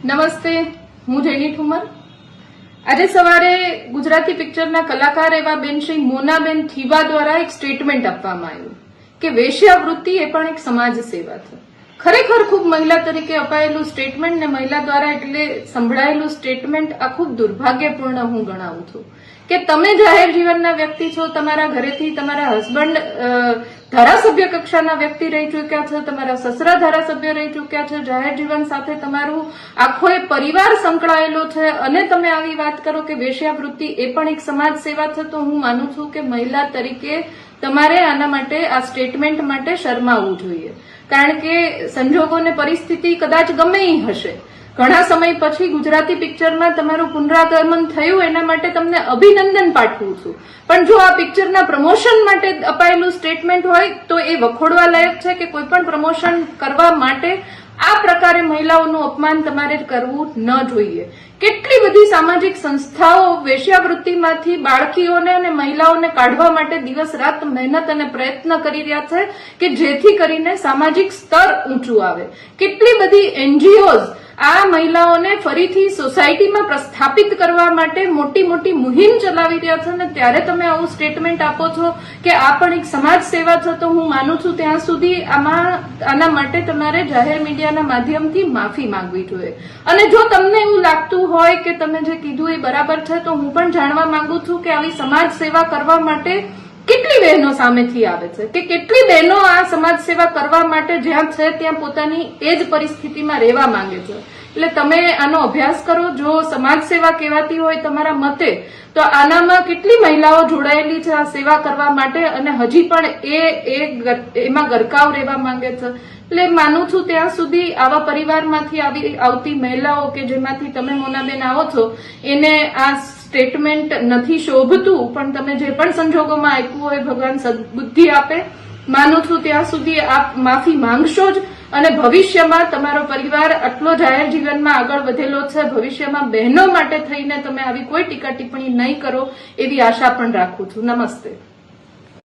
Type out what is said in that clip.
નમસ્તે, હું જૈની ઠુમર આજે સવારે ગુજરાતી પિક્ચરના કલાકાર એવા બેન શ્રી મોનાબેન થીવા દ્વારા એક સ્ટેટમેન્ટ આપવામાં આવ્યું કે વેશ્યાવૃત્તિ એ પણ એક સમાજ સેવા છે. ખરેખર ખૂબ મહિલા તરીકે અપાયેલું સ્ટેટમેન્ટ ને મહિલા દ્વારા એટલે સંભળાયેલું સ્ટેટમેન્ટ આ ખૂબ દુર્ભાગ્યપૂર્ણ હું ગણાવું છું. કે તમે જાહેર જીવનના વ્યક્તિ છો, તમારા ઘરેથી તમારા હસબન્ડ ધારાસભ્ય કક્ષાના વ્યક્તિ રહી ચૂક્યા છે, તમારા સસરા ધારાસભ્ય રહી ચૂક્યા છે, જાહેર જીવન સાથે તમારું આખો એ પરિવાર સંકળાયેલો છે અને તમે આવી વાત કરો કે વેશ્યાવૃત્તિ એ પણ એક સમાજ સેવા છે, તો હું માનું છું કે મહિલા તરીકે તમારે આના માટે, આ સ્ટેટમેન્ટ માટે શરમાવવું જોઈએ. કારણ કે સંજોગો ને પરિસ્થિતિ કદાચ ગમે હશે. ઘણા સમય પછી ગુજરાતી પિક્ચરમાં તમારું પુનરાગમન થયું, એના માટે તમને અભિનંદન પાઠવું છું. પણ જો આ પિક્ચરના પ્રમોશન માટે અપાયેલું સ્ટેટમેન્ટ હોય, તો એ વખોડવા લાયક છે કે કોઈ પણ પ્રમોશન કરવા માટે આ પ્રકારે મહિલાઓનું અપમાન તમારે કરવું ન જોઈએ. કેટલી બધી સામાજિક સંસ્થાઓ વેશ્યાવૃત્તિમાંથી બાળકીઓને અને મહિલાઓને કાઢવા માટે દિવસ રાત મહેનત અને પ્રયત્ન કરી રહ્યા છે કે જેથી કરીને સામાજિક સ્તર ઊંચું આવે. કેટલી બધી એનજીઓઝ આ મહિલાઓને ફરીથી સોસાયટીમાં પ્રસ્થાપિત કરવા માટે મોટી મોટી મુહિમ ચલાવી રહ્યા છે ને ત્યારે તમે આવું સ્ટેટમેન્ટ આપો છો કે આ પણ એક સમાજ સેવા છે તો હું માનું છું ત્યાં સુધી આમાં આના માટે તમારે જાહેર મીડિયાના માધ્યમથી માફી માંગવી જોઈએ. અને જો તમને એવું લાગતું હોય કે તમે જે કીધું એ બરાબર છે, તો હું પણ જાણવા માંગુ છું કે આવી સમાજ સેવા કરવા માટે કેટલી બહેનો સામેથી આવે છે? કે કેટલી બહેનો આ સમાજ સેવા કરવા માટે જ્યાં છે, ત્યાં પોતાની એ જ પરિસ્થિતિમાં રહેવા માંગે છે? એટલે તમે આનો અભ્યાસ કરો. જો સમાજ સેવા કહેવાતી હોય તમારા મતે, તો આનામાં કેટલી મહિલાઓ જોડાયેલી છે આ સેવા કરવા માટે અને હજી પણ એ એમાં ગરકાવ રહેવા માંગે છે? એટલે માનું છું ત્યાં સુધી આવા પરિવારમાંથી આવી, આવતી મહિલાઓ કે જેમાંથી તમે મોનાબેન આવો છો, એને આ સ્ટેટમેન્ટ નથી શોભતું, પણ તમે જે પણ સંજોગોમાં આપ્યું હોય ભગવાન સદબુદ્ધિ આપે. માનું છું ત્યાં સુધી આપ માફી માંગશો જ. અને ભવિષ્યમાં તમારો પરિવાર આટલો જાહેર જીવનમાં આગળ વધેલો છે, ભવિષ્યમાં બહેનો માટે થઈને તમે આવી કોઈ ટીકા ટિપ્પણી નહીં કરો એવી આશા પણ રાખું છું. નમસ્તે.